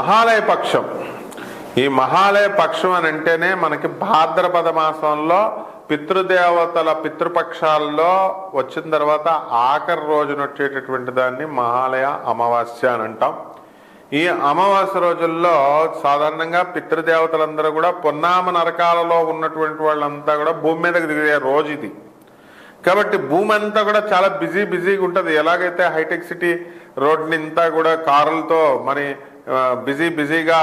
మహాలయ పక్షం. ఈ మహాలయ పక్షం అని అంటేనే మనకి భాద్రపద మాసంలో పితృదేవతల పితృపక్షాల్లో వచ్చిన తర్వాత ఆఖరి రోజున వచ్చేటటువంటి దాన్ని మహాలయ అమావాస్య అని అంటాం. ఈ అమావాస్య రోజుల్లో సాధారణంగా పితృదేవతలందరూ కూడా పొన్నామ నరకాలలో ఉన్నటువంటి వాళ్ళంతా కూడా భూమి మీదకి దిగే రోజు ఇది. కాబట్టి భూమి అంతా కూడా చాలా బిజీ బిజీగా ఉంటుంది. ఎలాగైతే హైటెక్ సిటీ రోడ్ని అంతా కూడా కారులతో మరి బిజీ బిజీగా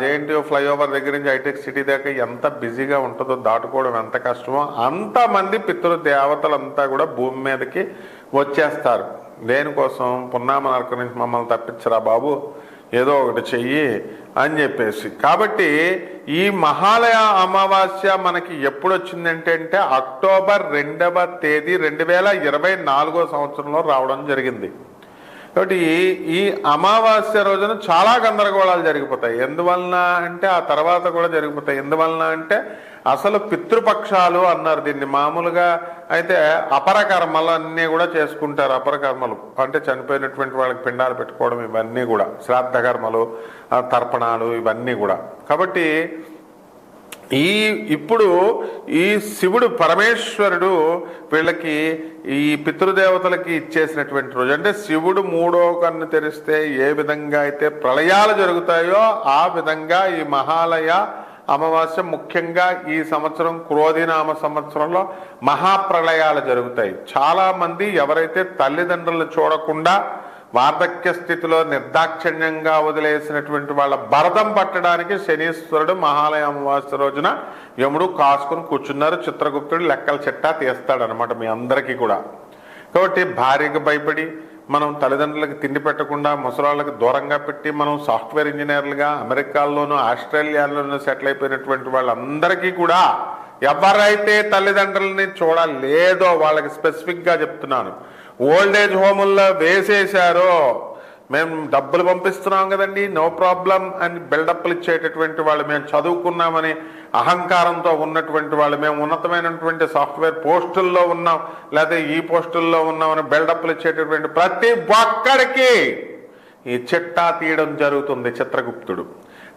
జేఎన్టీయూ ఫ్లైఓవర్ దగ్గర నుంచి హైటెక్ సిటీ దాకా ఎంత బిజీగా ఉంటుందో దాటుకోవడం ఎంత కష్టమో అంతమంది పితృ దేవతలంతా కూడా భూమి మీదకి వచ్చేస్తారు. దేనికోసం? పున్నామ నరకం నుంచి మమ్మల్ని తప్పించరా బాబు? ఏదో ఒకటి చెయ్యి అని చెప్పేసి. కాబట్టి ఈ మహాలయ అమావాస్య మనకి ఎప్పుడు వచ్చిందంటే అంటే అక్టోబర్ రెండవ తేదీ రెండు వేల ఇరవై నాలుగో సంవత్సరంలో రావడం జరిగింది. కాబట్టి ఈ- అమావాస్య రోజున చాలా గందరగోళాలు జరిగిపోతాయి. ఎందువలన అంటే ఆ తర్వాత కూడా జరిగిపోతాయి. ఎందువలన అంటే అసలు పితృపక్షాలు అన్నారు దీన్ని మామూలుగా. అయితే అపర కర్మలు అన్నీ కూడా చేసుకుంటారు అపర కర్మలు అంటే చనిపోయినటువంటి వాళ్ళకి పిండాలు పెట్టుకోవడం ఇవన్నీ కూడా. శ్రాద్ధ కర్మలు తర్పణాలు ఇవన్నీ కూడా. కాబట్టి ఈ ఇప్పుడు ఈ శివుడు పరమేశ్వరుడు వీళ్ళకి ఈ పితృదేవతలకి ఇచ్చేసినటువంటి రోజు. అంటే శివుడు మూడో కన్ను తెరిస్తే ఏ విధంగా అయితే ప్రళయాలు జరుగుతాయో ఆ విధంగా ఈ మహాలయ అమావాస్య ముఖ్యంగా ఈ సంవత్సరం క్రోధినామ సంవత్సరంలో మహాప్రళయాలు జరుగుతాయి. చాలామంది ఎవరైతే తల్లిదండ్రులు చూడకుండా వార్ధక్య స్థితిలో నిర్దాక్షిణ్యంగా వదిలేసినటువంటి వాళ్ళ భరతం పట్టడానికి శనీశ్వరుడు మహాలయ అమావాస్య రోజున యముడు కాసుకుని కూర్చున్నారు. చిత్రగుప్తుడు లెక్కల చిట్టా తీస్తాడనమాట మీ అందరికీ కూడా. కాబట్టి భార్యకు భయపడి మనం తల్లిదండ్రులకు తిండి పెట్టకుండా ముసలాళ్ళకి దూరంగా పెట్టి మనం సాఫ్ట్వేర్ ఇంజనీర్లుగా అమెరికాల్లోనూ ఆస్ట్రేలియాలోనూ సెటిల్ అయిపోయినటువంటి వాళ్ళందరికీ కూడా ఎవరైతే తల్లిదండ్రులని చూడలేదో వాళ్ళకి స్పెసిఫిక్గా చెప్తున్నాను. ఓల్డ్ ఏజ్ హోముల్లో వేసేశారో మేము డబ్బులు పంపిస్తున్నాం కదండి నో ప్రాబ్లం అని బిల్డప్లు ఇచ్చేటటువంటి వాళ్ళు మేము చదువుకున్నామని అహంకారంతో ఉన్నటువంటి వాళ్ళు మేము ఉన్నతమైనటువంటి సాఫ్ట్వేర్ పోస్టుల్లో ఉన్నాం లేదా ఈ పోస్టుల్లో ఉన్నామని బిల్డప్లు ఇచ్చేటటువంటి ప్రతి ఒక్కడికి ఈ చిట్టా తీయడం జరుగుతుంది చిత్రగుప్తుడు.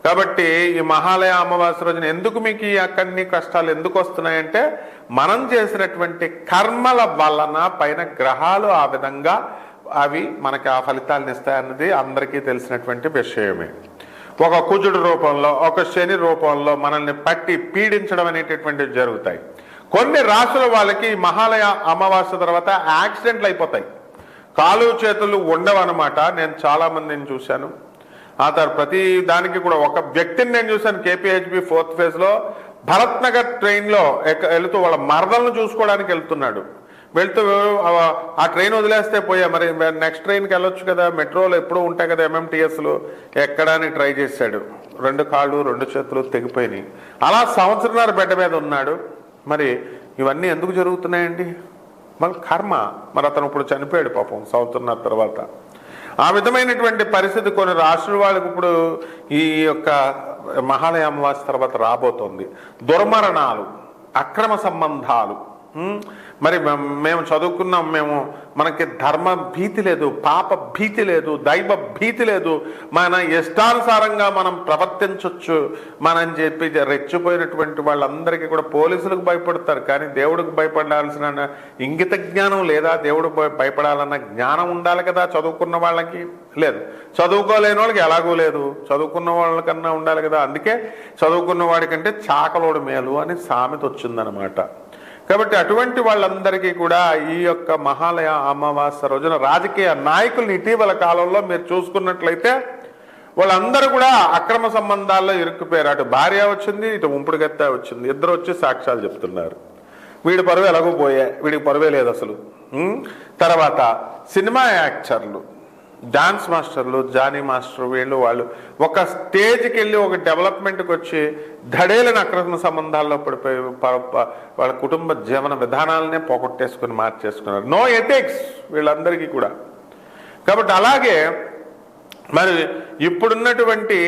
కాబట్టి ఈ మహాలయ అమావాస్య రోజున ఎందుకు మీకు ఈ అక్కడిని కష్టాలు ఎందుకు వస్తున్నాయంటే మనం చేసినటువంటి కర్మల వలన పైన గ్రహాలు ఆ విధంగా అవి మనకి ఆ ఫలితాలను ఇస్తాయన్నది అందరికీ తెలిసినటువంటి విషయమే. ఒక కుజుడు రూపంలో ఒక శని రూపంలో మనల్ని పట్టి పీడించడం అనేటటువంటివి జరుగుతాయి. కొన్ని రాసుల వాళ్ళకి ఈ మహాలయ అమావాస్య తర్వాత యాక్సిడెంట్లు అయిపోతాయి. కాలు చేతులు ఉండవన్నమాట. నేను చాలా మందిని చూశాను. ఆ తర్వాత ప్రతి దానికి కూడా ఒక వ్యక్తిని నేను చూశాను కేపీహెచ్బి ఫోర్త్ ఫేజ్లో. భరత్ నగర్ ట్రైన్లో ఎక్క- వెళుతూ వాళ్ళ మరదలను చూసుకోవడానికి వెళ్తున్నాడు. వెళ్తూ ఆ- ఆ ట్రైన్ వదిలేస్తే పోయా. మరి నెక్స్ట్ ట్రైన్కి వెళ్ళొచ్చు కదా. మెట్రోలో ఎప్పుడూ ఉంటాయి కదా ఎంఎంటీఎస్లు ఎక్కడానికి ట్రై చేశాడు. రెండు కాళ్ళు రెండు చేతులు తెగిపోయినాయి. అలా సంవత్సరంన్నర బెడ్ మీద ఉన్నాడు. మరి ఇవన్నీ ఎందుకు జరుగుతున్నాయండి? మరి కర్మ. మరి అతను ఇప్పుడు చనిపోయాడు పాపం సంవత్సరంన్నర తర్వాత. ఆ విధమైనటువంటి పరిస్థితి కొన్ని రాష్ట్రాల వాళ్ళకి ఇప్పుడు ఈ యొక్క మహాలయ అమావాస్య తర్వాత రాబోతోంది. దుర్మరణాలు అక్రమ సంబంధాలు మరి మేము చదువుకున్నాం మేము మనకి ధర్మ భీతి లేదు పాప భీతి లేదు దైవ భీతి లేదు. మన ఇష్టానుసారంగా మనం ప్రవర్తించవచ్చు మనం చెప్పి రెచ్చిపోయినటువంటి వాళ్ళందరికీ కూడా పోలీసులకు భయపడతారు. కానీ దేవుడికి భయపడాల్సిన ఇంగిత జ్ఞానం లేదా దేవుడు భయపడాలన్న జ్ఞానం ఉండాలి కదా చదువుకున్న వాళ్ళకి? లేదు. చదువుకోలేని వాళ్ళకి ఎలాగూ లేదు. చదువుకున్న వాళ్ళకన్నా ఉండాలి కదా. అందుకే చదువుకున్న వాడికంటే చాకలోడు మేలు అని సామెత వచ్చిందనమాట. కాబట్టి అటువంటి వాళ్ళందరికీ కూడా ఈ యొక్క మహాలయ అమావాస్య రోజున రాజకీయ నాయకుల్ని ఇటీవల కాలంలో మీరు చూసుకున్నట్లయితే వాళ్ళందరూ కూడా అక్రమ సంబంధాల్లో ఇరుక్కుపోయారు. అటు భార్య వచ్చింది ఇటు ఉంపుడుగత్త వచ్చింది. ఇద్దరు వచ్చి సాక్ష్యాలు చెప్తున్నారు. వీడి పరువు ఎలాగో పోయా వీడికి పరువే లేదు అసలు. తర్వాత సినిమా యాక్టర్లు. డాన్స్ మాస్టర్లు జానీ మాస్టర్ వీళ్ళు వాళ్ళు ఒక స్టేజ్కి వెళ్ళి ఒక డెవలప్మెంట్కి వచ్చి ధడేలని అక్రమ సంబంధాల్లో పడిపోయి వాళ్ళ కుటుంబ జీవన విధానాలనే పోగొట్టేసుకుని మార్చేసుకున్నారు. నో ఎథిక్స్ వీళ్ళందరికీ కూడా. కాబట్టి అలాగే మరి ఇప్పుడున్నటువంటి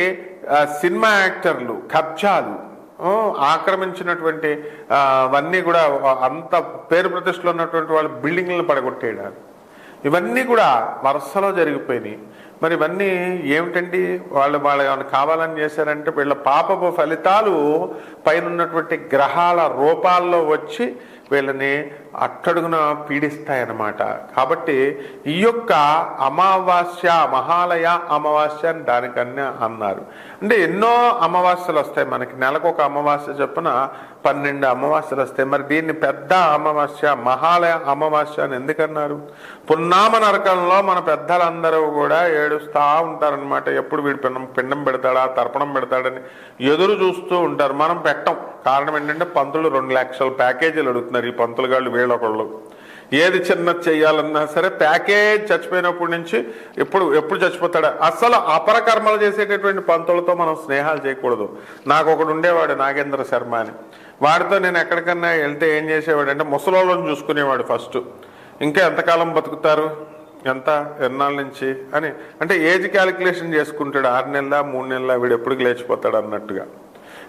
సినిమా యాక్టర్లు కబ్జాలు ఆక్రమించినటువంటి అవన్నీ కూడా అంత పేరు ప్రతిష్టలు ఉన్నటువంటి వాళ్ళు బిల్డింగ్లను పడగొట్టేయడానికి ఇవన్నీ కూడా వరుసలో జరిగిపోయినాయి. మరి ఇవన్నీ ఏమిటండి? వాళ్ళు వాళ్ళు ఏమైనా కావాలని చేశారంటే వీళ్ళ పాపపు ఫలితాలు పైన ఉన్నటువంటి గ్రహాల రూపాల్లో వచ్చి వీళ్ళని అట్టడుగున పీడిస్తాయన్నమాట. కాబట్టి ఈ యొక్క అమావాస్య మహాలయ అమావాస్య అని దానికన్నా అన్నారు. అంటే ఎన్నో అమావాస్యలు వస్తాయి మనకి. నెలకు ఒక అమావాస్య చొప్పున పన్నెండు అమావాస్యలు వస్తాయి. మరి దీన్ని పెద్ద అమావాస్య మహాలయ అమావాస్య అని ఎందుకన్నారు? పున్నామ నరకంలో మన పెద్దలందరూ కూడా ఏడుస్తూ ఉంటారనమాట ఎప్పుడు వీడు పిండం పిండం పెడతాడా తర్పణం పెడతాడని ఎదురు చూస్తూ ఉంటారు. మనం పెట్టం. కారణం ఏంటంటే పంతులు రెండు లక్షల ప్యాకేజీలు అడుగుతున్నారు. ఈ పంతులు గాళ్ళు వీళ్ళొకళ్ళు. ఏది చిన్నది చేయాలన్నా సరే ప్యాకేజ్ చచ్చిపోయినప్పటి నుంచి ఎప్పుడు ఎప్పుడు చచ్చిపోతాడా? అసలు అపరకర్మలు చేసేటటువంటి పంతులతో మనం స్నేహాలు చేయకూడదు. నాకు ఒకడు ఉండేవాడు నాగేంద్ర శర్మ అని. వాడితో నేను ఎక్కడికన్నా వెళ్తే ఏం చేసేవాడు అంటే ముసలోళ్ళని చూసుకునేవాడు ఫస్ట్. ఇంకా ఎంతకాలం బతుకుతారు? ఎంత? ఎన్నాళ్ళ నుంచి? అని. అంటే ఏజ్ క్యాలిక్యులేషన్ చేసుకుంటాడు. ఆరు నెలల మూడు నెలల వీడు ఎప్పుడు లేచిపోతాడు అన్నట్టుగా.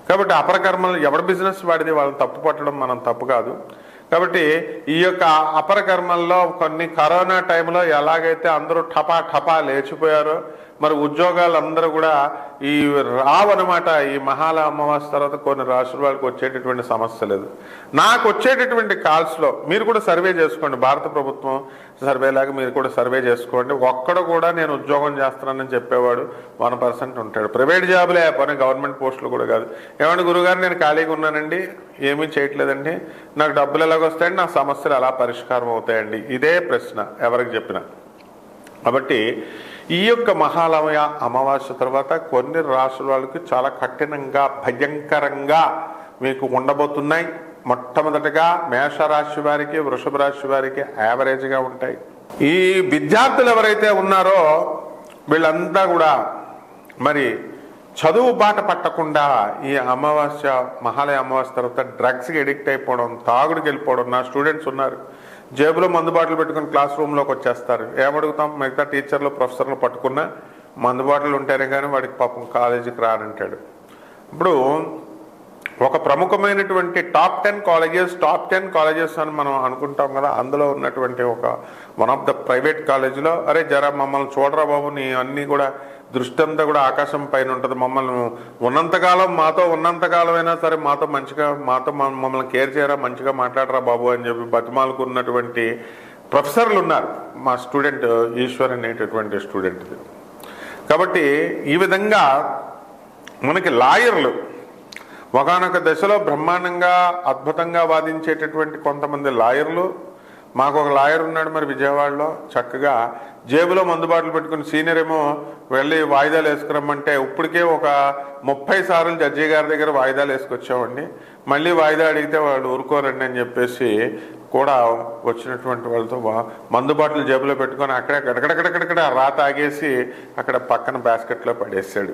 కాబట్టి అపరకర్మలు ఎవరి బిజినెస్ వాడిది? వాళ్ళని తప్పు పట్టడం మనం తప్పు కాదు. కాబట్టి ఈ యొక్క అపర కర్మల్లో కొన్ని కరోనా టైంలో ఎలాగైతే అందరూ ఠపా ఠపా లేచిపోయారో మరి ఉద్యోగాలు అందరూ కూడా ఈ రావనమాట ఈ మహాల అమావాస్య తర్వాత కొన్ని రాష్ట్రాల వాళ్ళకి వచ్చేటటువంటి సమస్య లేదు. నాకు వచ్చేటటువంటి కాల్స్లో మీరు కూడా సర్వే చేసుకోండి భారత ప్రభుత్వం సర్వేలాగా మీరు కూడా సర్వే చేసుకోండి. ఒక్కడ కూడా నేను ఉద్యోగం చేస్తున్నానని చెప్పేవాడు వన్ పర్సెంట్ ఉంటాడు. ప్రైవేట్ జాబులే పని గవర్నమెంట్ పోస్టులు కూడా కాదు. ఏమంటే గురుగారు నేను ఖాళీగా ఉన్నానండి ఏమీ చేయట్లేదండి. నాకు డబ్బులు ఎలాగొస్తాయండి నా సమస్యలు ఎలా పరిష్కారం అవుతాయండి? ఇదే ప్రశ్న ఎవరికి చెప్పినా. కాబట్టి ఈ యొక్క మహాలయ అమావాస్య తర్వాత కొన్ని రాసుల వాళ్ళకి చాలా కఠినంగా భయంకరంగా మీకు ఉండబోతున్నాయి. మొట్టమొదటగా మేషరాశి వారికి వృషభ రాశి వారికి యావరేజ్గా ఉంటాయి. ఈ విద్యార్థులు ఎవరైతే ఉన్నారో వీళ్ళంతా కూడా మరి చదువు బాట పట్టకుండా ఈ అమావాస్య మహాలయ అమావాస్య తర్వాత డ్రగ్స్కి ఎడిక్ట్ అయిపోవడం తాగుడికి వెళ్ళిపోవడం నా స్టూడెంట్స్ ఉన్నారు. జేబులో మందుబాటలు పెట్టుకుని క్లాస్ రూమ్లోకి వచ్చేస్తారు. ఏమడుగుతాం? మిగతా టీచర్లు ప్రొఫెసర్లు పట్టుకున్న మందుబాటలు ఉంటేనే కానీ వాడికి పాపం కాలేజీకి రానంటాడు. ఇప్పుడు ఒక ప్రముఖమైనటువంటి top ten colleges top ten colleges అని మనం అనుకుంటాం కదా అందులో ఉన్నటువంటి ఒక వన్ ఆఫ్ ద ప్రైవేట్ కాలేజీలో అరే జరా మమ్మల్ని చూడరా బాబు నీ అన్నీ కూడా దృష్టి అంతా కూడా ఆకాశం పైన ఉంటుంది. మమ్మల్ని ఉన్నంతకాలం మాతో ఉన్నంతకాలం అయినా సరే మాతో మంచిగా మాతో మమ్మల్ని కేర్ చేయరా మంచిగా మాట్లాడరా బాబు అని చెప్పి బతిమాలకున్నటువంటి ప్రొఫెసర్లు ఉన్నారు మా స్టూడెంట్ ఈశ్వర్ అనేటటువంటి స్టూడెంట్. కాబట్టి ఈ విధంగా మనకి లాయర్లు ఒకనొక దశలో బ్రహ్మాండంగా అద్భుతంగా వాదించేటటువంటి కొంతమంది లాయర్లు మాకు ఒక లాయర్ ఉన్నాడు మరి విజయవాడలో. చక్కగా జేబులో మందుబాట్లు పెట్టుకుని సీనియర్ ఏమో వెళ్ళి వాయిదాలు వేసుకురమ్మంటే ఇప్పటికే ఒక ముప్పై సార్లు జడ్జి గారి దగ్గర వాయిదాలు వేసుకొచ్చామండి మళ్ళీ వాయిదా అడిగితే వాళ్ళు ఊరుకోరండి అని చెప్పేసి కూడా వచ్చినటువంటి వాళ్ళతో వా- మందు జేబులో పెట్టుకొని అక్కడే కడకడకడకడ రాత ఆగేసి అక్కడ పక్కన బాస్కెట్లో పడేసాడు.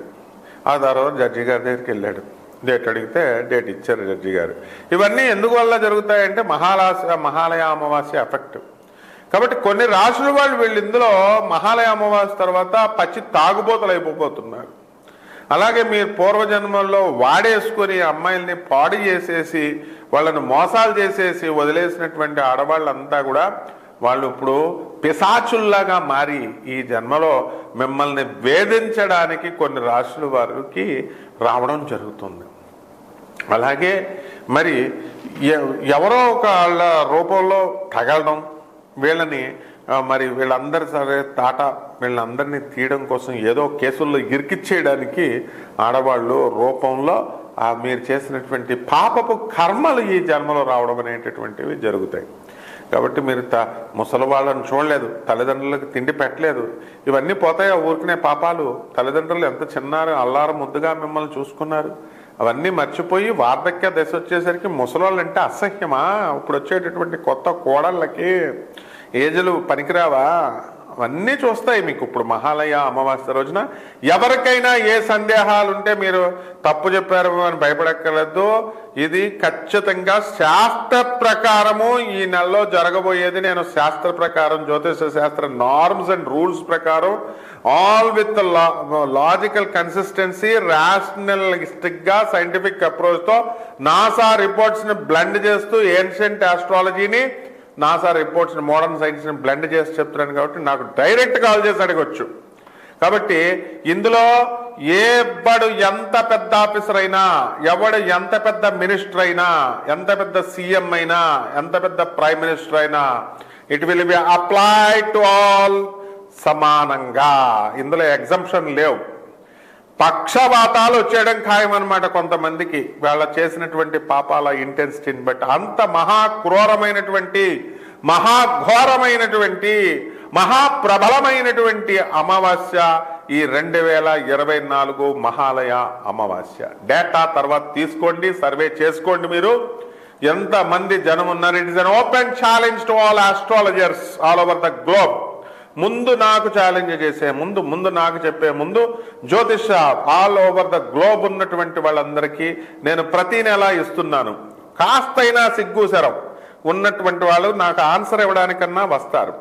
ఆ తర్వాత జడ్జి గారి దగ్గరికి వెళ్ళాడు. డేట్ అడిగితే డేట్ ఇచ్చారు జడ్జి గారు. ఇవన్నీ ఎందుకు వల్ల జరుగుతాయంటే మహాలాస మహాలయ అమావాస్య ఎఫెక్ట్. కాబట్టి కొన్ని రాసుల వాళ్ళు వీళ్ళు ఇందులో మహాలయ అమావాస్య తర్వాత పచ్చి తాగుబోతలు అయిపోతున్నారు అలాగే మీరు పూర్వజన్మల్లో వాడేసుకొని అమ్మాయిల్ని పాడు చేసేసి వాళ్ళని మోసాలు చేసేసి వదిలేసినటువంటి ఆడవాళ్ళంతా కూడా వాళ్ళు ఇప్పుడు పిశాచుల్లాగా మారి ఈ జన్మలో మిమ్మల్ని వేధించడానికి కొన్ని రాశుల వారికి రావడం జరుగుతుంది. అలాగే మరి ఎవరో ఒక వాళ్ళ రూపంలో తగలడం వీళ్ళని మరి వీళ్ళందరి సరే తాట వీళ్ళందరినీ తీయడం కోసం ఏదో కేసుల్లో ఇరికిచ్చేయడానికి ఆడవాళ్ళు రూపంలో మీరు చేసినటువంటి పాపపు కర్మలు ఈ జన్మలో రావడం అనేటటువంటివి జరుగుతాయి. కాబట్టి మీరు త ముసలి వాళ్ళని చూడలేదు తల్లిదండ్రులకు తిండి పెట్టలేదు ఇవన్నీ పోతాయి ఊరికనే పాపాలు? తల్లిదండ్రులు ఎంత చిన్నారు అల్లారం ముద్దుగా మిమ్మల్ని చూసుకున్నారు. అవన్నీ మర్చిపోయి వార్ధక్య దశ వచ్చేసరికి ముసలోళ్ళు అంటే అసహ్యమా? ఇప్పుడు వచ్చేటటువంటి కొత్త కోడళ్ళకి ఏజలు పనికిరావా? అవన్నీ చూస్తాయి మీకు. ఇప్పుడు మహాలయ అమావాస్య రోజున ఎవరికైనా ఏ సందేహాలు ఉంటే మీరు తప్పు చెప్పారు అని భయపడక్కర్లేదు. ఇది ఖచ్చితంగా శాస్త్ర ప్రకారము ఈ నెలలో జరగబోయేది. నేను శాస్త్ర ప్రకారం జ్యోతిష శాస్త్ర నార్మ్స్ అండ్ రూల్స్ ప్రకారం ఆల్ విత్ లాజికల్ కన్సిస్టెన్సీ రాషనలిస్టిక్గా సైంటిఫిక్ అప్రోచ్తో నాసా రిపోర్ట్స్ని బ్లెండ్ చేస్తూ ancient ఆస్ట్రాలజీని NASA reports modern science blend చేసి చెప్తున్నాను కాబట్టి నాకు డైరెక్ట్ కాల్ చేసి అడగొచ్చు. కాబట్టి ఇందులో ఎవడు ఎంత పెద్ద ఆఫీసర్ అయినా ఎవడు ఎంత పెద్ద మినిస్టర్ అయినా ఎంత పెద్ద సీఎం అయినా ఎంత పెద్ద ప్రైమ్ మినిస్టర్ అయినా it will be apply to all సమానంగా. ఇందులో ఎగ్జంప్షన్ లేవు. పక్షవాతాలు వచ్చేయడం ఖాయం అనమాట కొంతమందికి. వాళ్ళ చేసినటువంటి పాపాల ఇంటెన్సిటీని బట్టి. అంత మహాక్రూరమైనటువంటి మహాఘోరమైనటువంటి మహాప్రబలమైనటువంటి అమావాస్య ఈ రెండు వేల ఇరవై నాలుగు మహాలయ అమావాస్య. డేటా తర్వాత తీసుకోండి సర్వే చేసుకోండి మీరు. ఎంతమంది జనం ఉన్నారు it is an open challenge to all astrologers all over the globe. ముందు నాకు ఛాలెంజ్ చేసే ముందు ముందు నాకు చెప్పే ముందు జ్యోతిష ఆల్ ఓవర్ ద గ్లోబ్ ఉన్నటువంటి వాళ్ళందరికీ నేను ప్రతి నెల ఇస్తున్నాను. కాస్తైనా సిగ్గుసరం ఉన్నటువంటి వాళ్ళు నాకు ఆన్సర్ ఇవ్వడానికన్నా వస్తారు.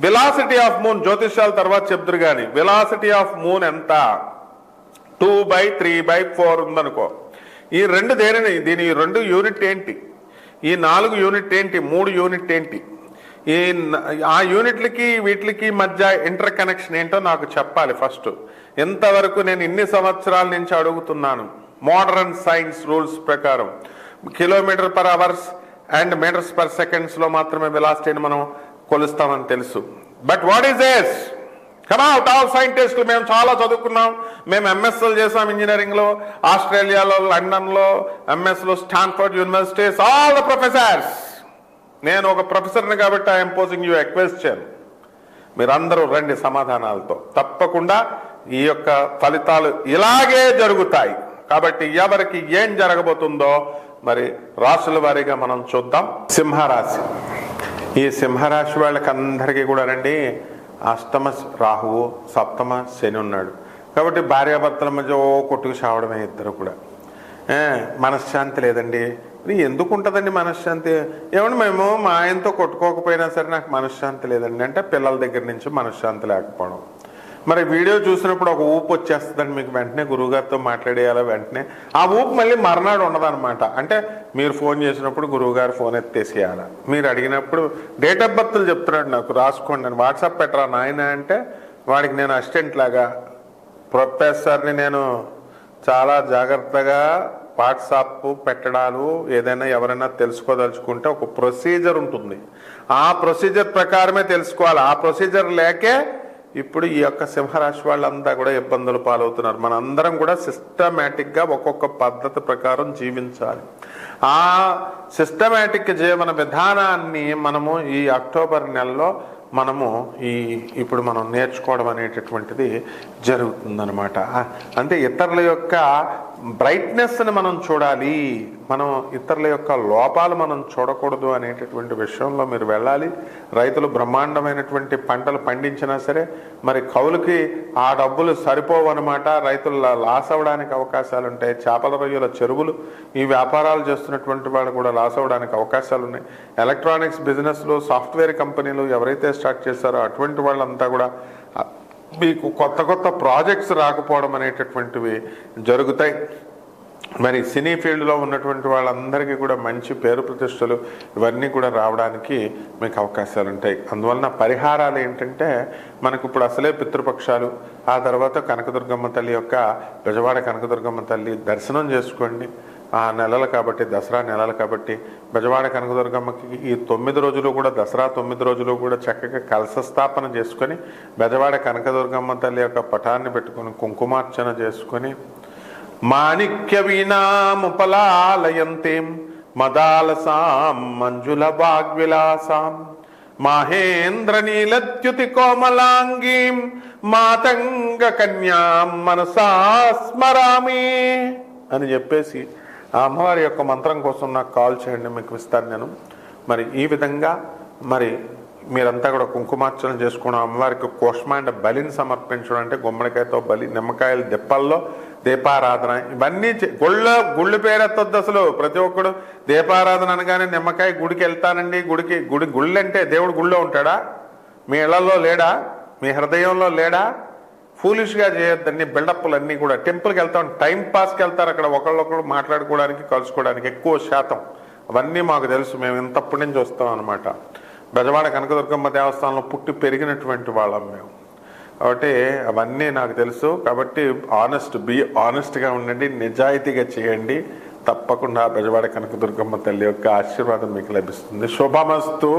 విలాసిటీ ఆఫ్ మూన్ జ్యోతిష్యాల తర్వాత చెప్తురు కానీ విలాసిటీ ఆఫ్ మూన్ ఎంత? Two by three by four ఉందనుకో. ఈ రెండు దేనిని దీని రెండు యూనిట్ ఏంటి? ఈ నాలుగు యూనిట్ ఏంటి? మూడు యూనిట్ ఏంటి? ఈ ఆ యూనిట్లకి వీటికి మధ్య ఇంటర్ కనెక్షన్ ఏంటో నాకు చెప్పాలి ఫస్ట్ ఇంతవరకు నేను ఇన్ని సంవత్సరాల నుంచి అడుగుతున్నాను? మోడర్న్ సైన్స్ రూల్స్ ప్రకారం. Kilometre per hours and metres per సెకండ్స్లో మాత్రమే వెలాసిటీని మనం కొలుస్తామని తెలుసు. But what is as come out all సైంటిస్టులు మేము చాలా చదువుకున్నాం. మేము ఎంఎస్ఎల్ చేసాం ఇంజనీరింగ్లో ఆస్ట్రేలియాలో లండన్లో ఎంఎస్లో Stanford universities all the professors నేను ఒక ప్రొఫెసర్ని కాబట్టి ఐఎమ్ పోజింగ్ యూ ఎక్వెస్షన్ మీరందరూ రండి సమాధానాలతో. తప్పకుండా ఈ యొక్క ఫలితాలు ఇలాగే జరుగుతాయి. కాబట్టి ఎవరికి ఏం జరగబోతుందో మరి రాసుల వారీగా మనం చూద్దాం. సింహరాశి. ఈ సింహరాశి వాళ్ళకి అందరికీ కూడా రండి. అష్టమ రాహువు సప్తమ శని ఉన్నాడు. కాబట్టి భార్యాభర్తల మధ్య ఓ కొట్టుకు చావడమే ఇద్దరు కూడా. మనశ్శాంతి లేదండి. ఇది ఎందుకు ఉంటుందండి మనశ్శాంతి? ఏమండి మేము మా ఆయనతో కొట్టుకోకపోయినా సరే నాకు మనశ్శాంతి లేదండి. అంటే పిల్లల దగ్గర నుంచి మనశ్శాంతి లేకపోవడం. మరి వీడియో చూసినప్పుడు ఒక ఊపు వచ్చేస్తుందండి మీకు వెంటనే గురువుగారితో మాట్లాడేయాలా వెంటనే? ఆ ఊపు మళ్ళీ మర్నాడు ఉండదన్నమాట. అంటే మీరు ఫోన్ చేసినప్పుడు గురువుగారు ఫోన్ ఎత్తేసేయాలి? మీరు అడిగినప్పుడు డేట్ ఆఫ్ బర్త్లు చెప్తున్నాడు నాకు రాసుకోండి నేను వాట్సాప్ పెట్టరా నాయన అంటే వాడికి నేను అసిస్టెంట్ లాగా ప్రొఫెసర్ని నేను చాలా జాగ్రత్తగా వాట్సాప్ పెట్టడాలు ఏదైనా ఎవరైనా తెలుసుకోదలుచుకుంటే ఒక ప్రొసీజర్ ఉంటుంది. ఆ ప్రొసీజర్ ప్రకారమే తెలుసుకోవాలి. ఆ ప్రొసీజర్ లేకే ఇప్పుడు ఈ యొక్క సింహరాశి వాళ్ళంతా కూడా ఇబ్బందులు పాలవుతున్నారు. మనందరం కూడా సిస్టమేటిక్గా ఒక్కొక్క పద్ధతి ప్రకారం జీవించాలి. ఆ సిస్టమేటిక్ జీవన విధానాన్ని మనము ఈ అక్టోబర్ నెలలో మనము ఈ ఇప్పుడు మనం నేర్చుకోవడం అనేటటువంటిది జరుగుతుందనమాట అంటే ఇతరుల యొక్క బ్రైట్నెస్ని మనం చూడాలి మనం ఇతరుల యొక్క లోపాలు మనం చూడకూడదు అనేటటువంటి విషయంలో మీరు వెళ్ళాలి. రైతులు బ్రహ్మాండమైనటువంటి పంటలు పండించినా సరే మరి కౌలుకి ఆ డబ్బులు సరిపోవు అనమాట రైతులు లాస్ అవ్వడానికి అవకాశాలు ఉంటాయి. చేపల రొయ్యల చెరువులు ఈ వ్యాపారాలు చేస్తున్నటువంటి వాళ్ళు కూడా లాస్ అవ్వడానికి అవకాశాలు ఉన్నాయి. ఎలక్ట్రానిక్స్ బిజినెస్లు సాఫ్ట్వేర్ కంపెనీలు ఎవరైతే స్టార్ట్ చేశారో అటువంటి వాళ్ళంతా కూడా మీకు కొత్త కొత్త ప్రాజెక్ట్స్ రాకపోవడం అనేటటువంటివి జరుగుతాయి. మరి సినీ ఫీల్డ్లో ఉన్నటువంటి వాళ్ళందరికీ కూడా మంచి పేరు ప్రతిష్టలు ఇవన్నీ కూడా రావడానికి మీకు అవకాశాలు ఉంటాయి. అందువలన పరిహారాలు ఏంటంటే మనకు ఇప్పుడు అసలే పితృపక్షాలు ఆ తర్వాత కనకదుర్గమ్మ తల్లి యొక్క బెజవాడ కనకదుర్గమ్మ తల్లి దర్శనం చేసుకోండి. ఆ నెలలు కాబట్టి దసరా నెలలు కాబట్టి బెజవాడ కనకదుర్గమ్మకి ఈ తొమ్మిది రోజులు కూడా దసరా తొమ్మిది రోజులు కూడా చక్కగా కలశ స్థాపన చేసుకొని బెజవాడ కనకదుర్గమ్మ తల్లి యొక్క పటాన్ని పెట్టుకొని కుంకుమార్చన చేసుకొని మాణిక్య వీణాముపలాలయంతేం మదాలసాం మంజుల వాగ్విలాసాం మహేంద్ర నీలద్యుతి కోమలాంగీం మాతంగ కన్యాం మనసా స్మరామి అని చెప్పేసి ఆ అమ్మవారి యొక్క మంత్రం కోసం నాకు కాల్ చేయండి మీకు ఇస్తాను నేను. మరి ఈ విధంగా మరి మీరంతా కూడా కుంకుమార్చన చేసుకోవడం అమ్మవారికి కోష్మాండ బలిని సమర్పించడం అంటే గుమ్మడికాయతో బలి నిమ్మకాయల దెప్పల్లో దీపారాధన ఇవన్నీ చే- గుళ్ళ గుళ్ళు పేరెత్తొద్దు అసలు. ప్రతి ఒక్కడు దీపారాధన అనగానే నిమ్మకాయ గుడికి వెళ్తానండి గుడికి గుడి గుళ్ళు అంటే దేవుడు గుళ్ళో ఉంటాడా? మీ ఇళ్ళలో లేడా? మీ హృదయంలో లేడా? ఫూలిష్గా చేయొద్దండి బిల్డప్లు కూడా. టెంపుల్కి వెళ్తాం టైం పాస్కి వెళ్తారు అక్కడ ఒకళ్ళొకరు మాట్లాడుకోవడానికి కలుసుకోవడానికి ఎక్కువ శాతం. అవన్నీ మాకు తెలుసు మేము ఇంతప్పటి నుంచి వస్తాం అనమాట బ్రజవాడ కనకదుర్గమ్మ దేవస్థానంలో పుట్టి పెరిగినటువంటి వాళ్ళం మేము. కాబట్టి అవన్నీ నాకు తెలుసు. కాబట్టి ఆనెస్ట్ బి ఆనెస్ట్గా ఉండండి నిజాయితీగా చేయండి. తప్పకుండా బెజవాడ కనకదుర్గమ్మ తల్లి యొక్క ఆశీర్వాదం మీకు లభిస్తుంది. శుభమస్తు.